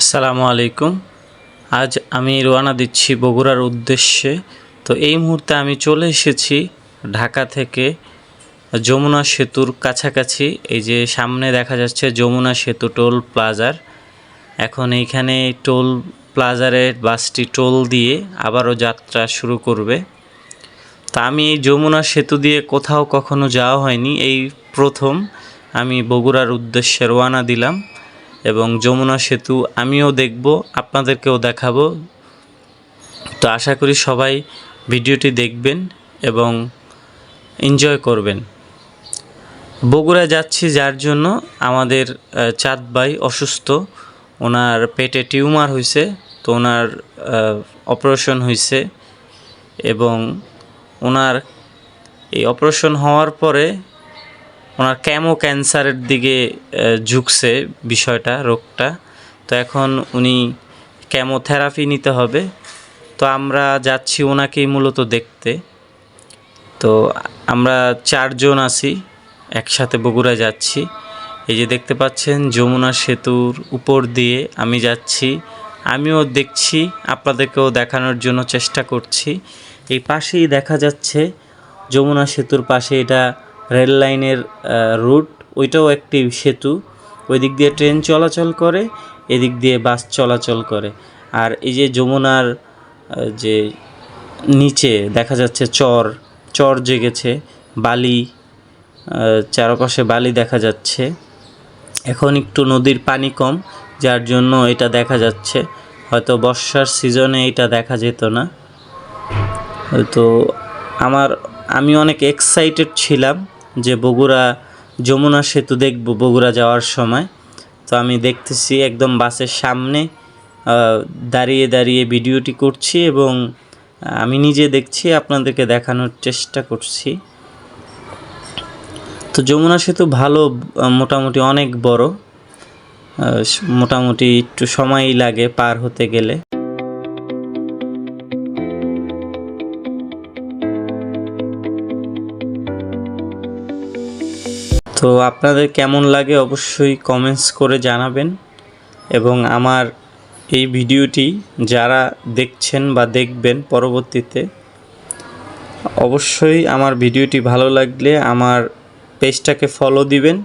আসসালামু আলাইকুম। আজ আমি রওনা দিচ্ছি বগুড়ার উদ্দেশ্যে। তো এই মুহূর্তে আমি চলে এসেছি ঢাকা থেকে যমুনা সেতুর কাছাকাছি। এই যে সামনে দেখা যাচ্ছে যমুনা সেতু টোল প্লাজার। এখন এইখানে টোল প্লাজারের বাসটি টোল দিয়ে আবারও যাত্রা শুরু করবে। তা আমি এই যমুনা সেতু দিয়ে কোথাও কখনো যাওয়া হয়নি। এই প্রথম আমি বগুড়ার উদ্দেশ্যে রওনা দিলাম। এবং যমুনা সেতু আমিও দেখব, আপনাদেরকেও দেখাবো। তো আশা করি সবাই ভিডিওটি দেখবেন এবং এনজয় করবেন। বগুড়া যাচ্ছি যার জন্য আমাদের চাঁদ ভাই অসুস্থ। ওনার পেটে টিউমার হয়েছে তো ওনার অপারেশন হয়েছে এবং ওনার এই অপারেশন হওয়ার পরে ওনার ক্যামো ক্যান্সারের দিকে ঝুঁকছে বিষয়টা, রোগটা। তো এখন উনি ক্যামোথেরাপি নিতে হবে। তো আমরা যাচ্ছি ওনাকেই মূলত দেখতে। তো আমরা চারজন আছি, একসাথে বগুড়া যাচ্ছি। এই যে দেখতে পাচ্ছেন, যমুনা সেতুর উপর দিয়ে আমি যাচ্ছি। আমিও দেখছি, আপনাদেরকেও দেখানোর জন্য চেষ্টা করছি। এই পাশেই দেখা যাচ্ছে, যমুনা সেতুর পাশে এটা রেল লাইনের রুট, ওইটাও একটি সেতু। ওই দিক দিয়ে ট্রেন চলাচল করে, এদিক দিয়ে বাস চলাচল করে। আর এই যে যমুনার যে নিচে দেখা যাচ্ছে চর চর জেগেছে, বালি চারপাশে বালি দেখা যাচ্ছে। এখন একটু নদীর পানি কম, যার জন্য এটা দেখা যাচ্ছে। হয়তো বর্ষার সিজনে এটা দেখা যেত না। তো আমার, আমি অনেক এক্সাইটেড ছিলাম। যে বগুড়া যমুনা সেতু দেখব বগুড়া যাওয়ার সময়। তো আমি দেখতেছি একদম বাসের সামনে দাঁড়িয়ে দাঁড়িয়ে ভিডিওটি করছি এবং আমি নিজে দেখছি, আপনাদেরকে দেখানোর চেষ্টা করছি। তো যমুনা সেতু ভালো, মোটামুটি অনেক বড়। মোটামুটি একটু সময়ই লাগে পার হতে গেলে। তো আপনাদের কেমন লাগে অবশ্যই কমেন্টস করে জানাবেন এবং আমার এই ভিডিওটি যারা দেখছেন বা দেখবেন পরবর্তীতে, অবশ্যই আমার ভিডিওটি ভালো লাগলে আমার পেজটাকে ফলো দিবেন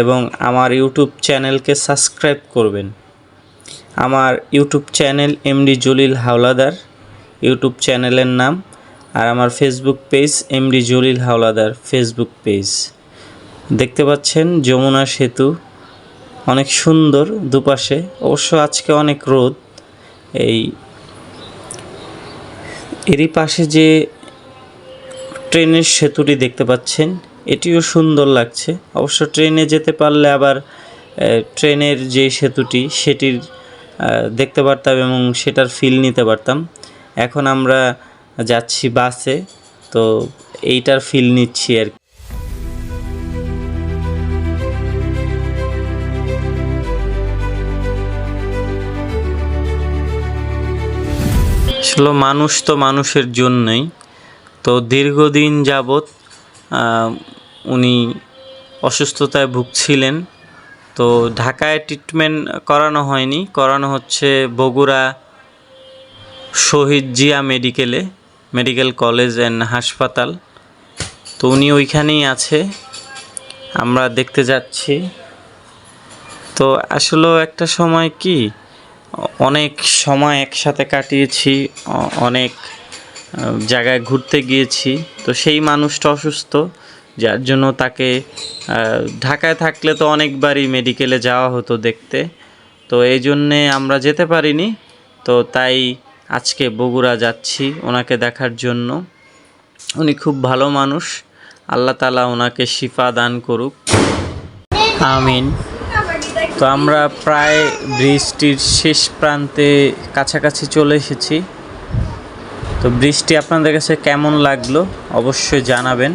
এবং আমার ইউটিউব চ্যানেলকে সাবস্ক্রাইব করবেন। আমার YouTube channel MD Jalil Howladar, YouTube চ্যানেলের নাম, আর আমার Facebook page MD Jalil Howladar Facebook page দেখতে পাচ্ছেন যমুনা সেতু। অনেক সুন্দর দুপাশে। অবশ্য আজকে অনেক রোদ। এই এরই পাশে যে ট্রেনের সেতুটি দেখতে পাচ্ছেন, এটিও সুন্দর লাগছে। অবশ্য ট্রেনে যেতে পারলে আবার ট্রেনের যে সেতুটি, সেটির দেখতে পারতাম এবং সেটার ফিল নিতে পারতাম। এখন আমরা যাচ্ছি বাসে, তো এইটার ফিল নিচ্ছি আর কি। আসলে মানুষ তো মানুষের জন্যই। তো দীর্ঘদিন যাবৎ উনি অসুস্থতায় ভুগছিলেন। তো ঢাকায় ট্রিটমেন্ট করানো হয়নি। করানো হচ্ছে বগুড়া শহীদ জিয়া মেডিকেলে মেডিকেল কলেজ অ্যান্ড হাসপাতাল। তো উনি ওইখানেই আছে। আমরা দেখতে যাচ্ছি। তো আসলেও একটা সময় কি অনেক সময় একসাথে কাটিয়েছি অনেক জায়গায় ঘুরতে গিয়েছি। তো সেই মানুষটা অসুস্থ, যার জন্য তাকে ঢাকায় থাকলে তো অনেকবারই মেডিকেলে যাওয়া হতো দেখতে। তো এই জন্যে আমরা যেতে পারিনি। তো তাই আজকে বগুড়া যাচ্ছি ওনাকে দেখার জন্য। উনি খুব ভালো মানুষ। আল্লাহ তালা ওনাকে শিফা দান করুক। আমিন। তো আমরা প্রায় ব্রিজটির শেষ প্রান্তে কাছাকাছি চলে এসেছি। তো বৃষ্টি আপনাদের কাছে কেমন লাগল অবশ্যই জানাবেন।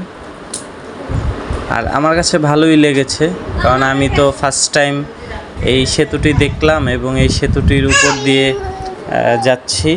আর আমার কাছে ভালোই লেগেছে, কারণ আমি তো ফার্স্ট টাইম এই সেতুটি দেখলাম এবং এই সেতুটির উপর দিয়ে যাচ্ছি।